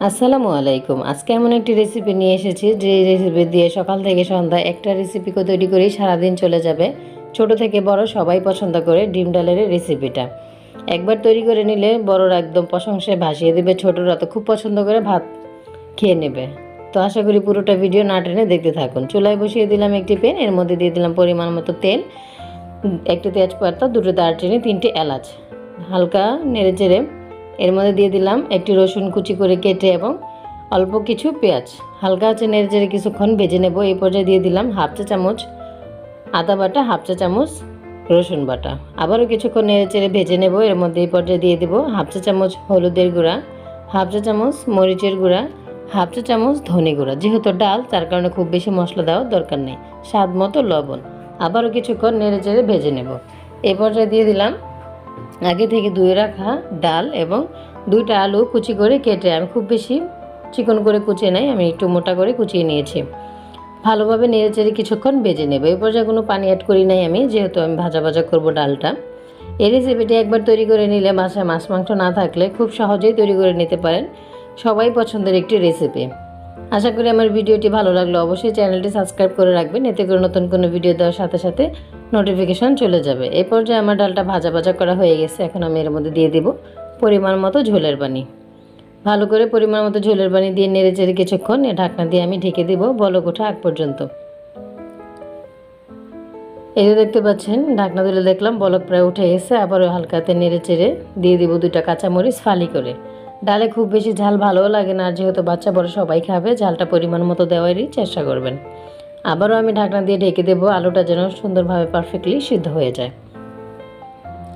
আসসালামু আলাইকুম। আজকে এমন একটি রেসিপি নিয়ে এসেছি, যে রেসিপি দিয়ে সকাল থেকে সন্ধ্যা একটা রেসিপিকে তৈরি করেই সারাদিন চলে যাবে। ছোট থেকে বড় সবাই পছন্দ করে ডিম ডালের রেসিপিটা একবার তৈরি করে নিলে বড়রা একদম প্রশংসায় ভাসিয়ে দেবে, ছোটরা তো খুব পছন্দ করে ভাত খেয়ে নেবে। তো আশা করি পুরোটা ভিডিও না টেনে দেখতে থাকুন। চুলায় বসিয়ে দিলাম একটি পেন এর মধ্যে দিয়ে দিলাম পরিমাণ মতো তেল, একটি তেজপাতা, দুটো দারচিনি, তিনটে এলাচ। হালকা নেড়ে চেড়ে এর মধ্যে দিয়ে দিলাম একটি রসুন কুচি করে কেটে এবং অল্প কিছু পেঁয়াজ। হালকা আছে নেড়ে চেড়ে কিছুক্ষণ ভেজে নেব। এই পর্যায়ে দিয়ে দিলাম হাফ চা চামচ আদা বাটা, হাফ চা চামচ রসুন বাটা। আবারও কিছুক্ষণ নেড়ে চেড়ে ভেজে নেব। এর মধ্যে এই পর্যায়ে দিয়ে দেবো হাফ চা চামচ হলুদের গুঁড়া, হাফ চা চামচ মরিচের গুঁড়া, হাফ চা চামচ ধনে গুঁড়া। যেহেতু ডাল, তার কারণে খুব বেশি মশলা দেওয়ার দরকার নেই। স্বাদ মতো লবণ। আবারও কিছুক্ষণ নেড়ে চেড়ে ভেজে নেব। এই পর্যায়ে দিয়ে দিলাম আগে থেকে ধুয়ে রাখা ডাল এবং দুইটা আলু কুচি করে কেটে, আমি খুব বেশি চিকন করে কুচিয়ে নাই, আমি একটু মোটা করে কুচিয়ে নিয়েছি। ভালোভাবে নেড়ে চেড়ে কিছুক্ষণ ভেজে নেব। এই পর্যায়ে কোনো পানি অ্যাড করি নাই আমি, যেহেতু আমি ভাজা ভাজা করব ডালটা। এই রেসিপিটি একবার তৈরি করে নিলে বাসায় মাছ মাংস না থাকলে খুব সহজেই তৈরি করে নিতে পারেন। সবাই পছন্দের একটি রেসিপি আশা করি আমার ভিডিওটি ভালো লাগল। অবশ্যই চ্যানেলটি সাবস্ক্রাইব করে রাখবেন, এতে করে নতুন কোনো ভিডিও দেওয়ার সাথে সাথে নোটিফিকেশন চলে যাবে। এই পর্যায়ে আমার ডালটা ভাজা ভাজা করা হয়ে গেছে, এখন আমি এর মধ্যে দিয়ে দিব পরিমাণ মতো ঝোলের পানি। ভালো করে পরিমাণ মতো ঝোলের পানি দিয়ে নেড়ে চেড়ে কিছুক্ষণ এ ঢাকনা দিয়ে আমি ঢেকে দিব বলক ওঠা আগ পর্যন্ত। এই যে দেখতে পাচ্ছেন, ঢাকনা তুলে দেখলাম বলক প্রায় উঠে গেছে, আবারও হালকাতে নেড়ে চেড়ে দিয়ে দিব দুইটা কাঁচামরিচ ফালি করে। ডালে খুব বেশি ঝাল ভালোও লাগে না, আর যেহেতু বাচ্চা বড় সবাই খাবে, ঝালটা পরিমাণ মতো দেওয়ারই চেষ্টা করবেন। আবারও আমি ঢাকনা দিয়ে ঢেকে দেবো, আলুটা যেন সুন্দরভাবে পারফেক্টলি সিদ্ধ হয়ে যায়।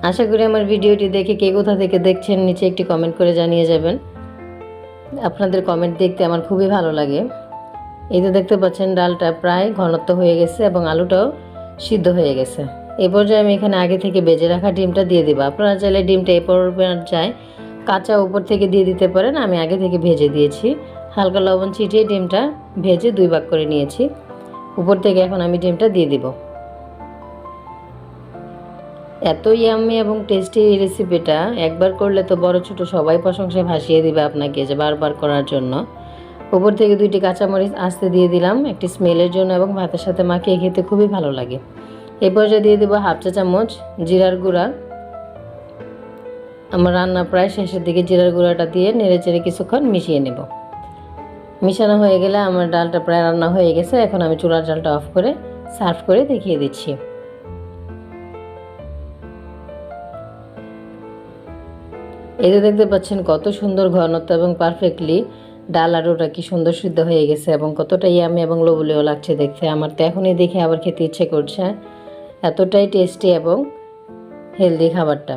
আশা করি আমার ভিডিওটি দেখে কে কোথা থেকে দেখছেন, নিচে একটি কমেন্ট করে জানিয়ে যাবেন। আপনাদের কমেন্ট দেখতে আমার খুবই ভালো লাগে। এই তো দেখতে পাচ্ছেন, ডালটা প্রায় ঘনত্ব হয়ে গেছে এবং আলুটাও সিদ্ধ হয়ে গেছে। এই পর্যায়ে আমি এখানে আগে থেকে বেজে রাখা ডিমটা দিয়ে দেবো। আপনারা চাইলে ডিমটা এ যায় কাঁচা উপর থেকে দিয়ে দিতে পারেন। আমি আগে থেকে ভেজে দিয়েছি। হালকা লবণ ছিটিয়ে ডিমটা ভেজে দুই ভাগ করে নিয়েছি। উপর থেকে এখন আমি ডিমটা দিয়ে দিব। এত ইয়াম্মি এবং টেস্টি এই রেসিপিটা একবার করলে তো বড় ছোট সবাই প্রশংসায় ভাসিয়ে দিবে আপনাকে যে বারবার করার জন্য। উপর থেকে দুইটি কাঁচামরিচ আস্তে দিয়ে দিলাম, একটি স্মেলের জন্য এবং ভাতের সাথে মাখিয়ে খেতে খুবই ভালো লাগে। এই পর্যায়ে দিয়ে দেবো হাফ চা চামচ জিরার গুঁড়া। আমার রান্না প্রায় শেষের দিকে জিরার গুঁড়াটা দিয়ে নেড়ে চেড়ে কিছুক্ষণ মিশিয়ে নেব। মিশানো হয়ে গেলে আমার ডালটা প্রায় রান্না হয়ে গেছে। এখন আমি চুলার ডালটা অফ করে সার্ভ করে দেখিয়ে দিচ্ছি। এই যে দেখতে পাচ্ছেন কত সুন্দর ঘনত্ব এবং পারফেক্টলি ডাল আর ওটা কি সুন্দর সিদ্ধ হয়ে গেছে এবং কতটা ইয়ামি এবং লোবলীয় লাগছে দেখতে। আমার তো এখনই দেখে আবার খেতে ইচ্ছে করছে। এতটাই টেস্টি এবং হেলদি খাবারটা।